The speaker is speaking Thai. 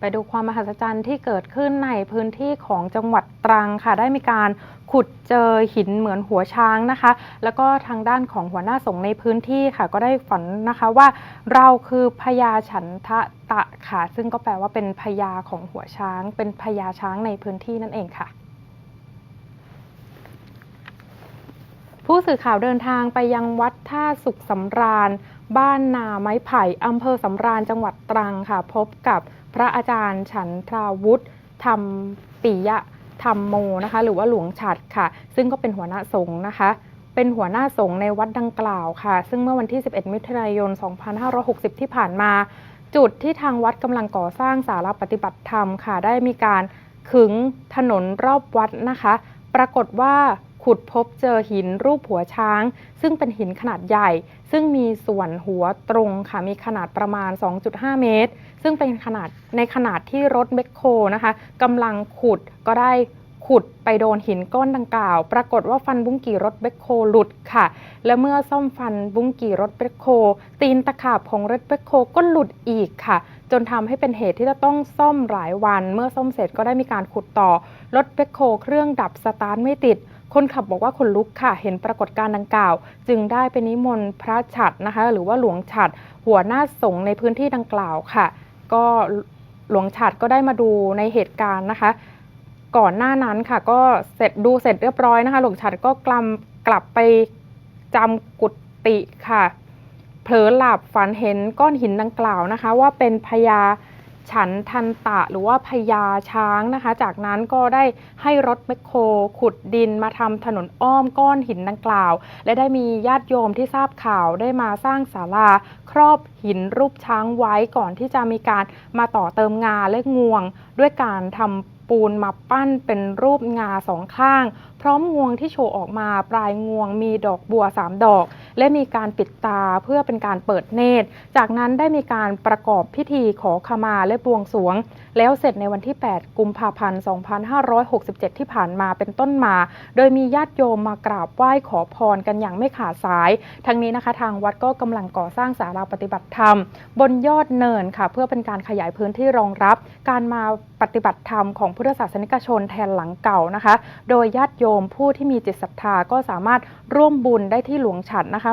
ไปดูความมหัศจรรย์ที่เกิดขึ้นในพื้นที่ของจังหวัดตรังค่ะ ได้มีการขุดเจอหินเหมือนหัวช้างนะคะ แล้วก็ทางด้านของหัวหน้าสงในพื้นที่ค่ะ ก็ได้ฝันนะคะว่าเราคือพญาฉันทะตะค่ะ ซึ่งก็แปลว่าเป็นพญาของหัวช้าง เป็นพญาช้างในพื้นที่นั่นเองค่ะผู้สื่อข่าวเดินทางไปยังวัดท่าสุขสำราญ บ้านนาไม้ไผ่อำเภอสำราญจังหวัดตรังค่ะ พบกับ พระอาจารย์ฉันทราวุฒิธรรมปิยะธรรมโมนะคะหรือว่าหลวงฉัดค่ะ ซึ่งก็เป็นหัวหน้าสงฆ์นะคะ เป็นหัวหน้าสงฆ์ในวัดดังกล่าวค่ะ ซึ่งเมื่อวันที่ 11 มิถุนายน 2560 ที่ผ่านมา จุดที่ทางวัดกำลังก่อสร้างศาลาปฏิบัติธรรมค่ะ ได้มีการขึงถนนรอบวัดนะคะ ปรากฏว่า ขุดพบเจอหินรูปหัวช้าง ซึ่งเป็นหินขนาดใหญ่ ซึ่งมีส่วนหัวตรงค่ะมีขนาดประมาณ 2.5 เมตร ซึ่งเป็นขนาดในขนาดที่รถแมคโครนะคะกำลังขุดก็ได้ขุดไปโดนหินก้อนดังกล่าว ปรากฏว่าฟันบุ้งกี่รถแมคโคหลุดค่ะ และเมื่อซ่อมฟันบุ้งกี่รถแมคโค ตีนตะขาบของรถแมคโคก็หลุดอีกค่ะ จนทำให้เป็นเหตุที่จะต้องซ่อมหลายวัน เมื่อซ่อมเสร็จก็ได้มีการขุดต่อ รถแมคโคเครื่องดับสตาร์ทไม่ติด คนขับบอกว่าคนลุกค่ะ เห็นปรากฏการณ์ดังกล่าว จึงได้ไปนิมนต์พระฉัดนะคะ หรือว่าหลวงฉัดหัวหน้าสงฆ์ในพื้นที่ดังกล่าวค่ะ ก็หลวงฉัดก็ได้มาดูในเหตุการณ์นะคะ ก่อนหน้านั้นค่ะ ก็เสร็จดูเสร็จเรียบร้อยนะคะ หลวงฉัดก็กลับกลับไปจำกุฏิค่ะ เผลอหลับฝันเห็นก้อนหินดังกล่าวนะคะ ว่าเป็นพญา ฉันทันตะหรือว่าพญาช้างนะคะ จากนั้นก็ได้ให้รถแมคโครขุดดินมาทำถนนอ้อมก้อนหินดังกล่าว และได้มีญาติโยมที่ทราบข่าวได้มาสร้างศาลาครอบหินรูปช้างไว้ก่อนที่จะมีการมาต่อเติมงาและงวง ด้วยการทำปูนมาปั้นเป็นรูปงาสองข้าง พร้อมงวงที่โชว์ออกมาปลายงวงมีดอกบัวสามดอก และมีการปิดตาเพื่อเป็นการเปิดเนตร จากนั้นได้มีการประกอบพิธีขอขมาและบวงสรวง แล้วเสร็จในวันที่ 8 กุมภาพันธ์ 2567 ที่ผ่านมาเป็นต้นมา โดยมีญาติโยมมากราบไหว้ขอพรกันอย่างไม่ขาดสาย ทั้งนี้นะคะทางวัดก็กำลังก่อสร้างศาลาปฏิบัติธรรม บนยอดเนินค่ะ เพื่อเป็นการขยายพื้นที่รองรับ การมาปฏิบัติธรรมของพุทธศาสนิกชนแทนหลังเก่านะคะ โดยญาติโยมผู้ที่มีจิตศรัทธาก็สามารถร่วมบุญได้ที่หลวงฉัดนะคะ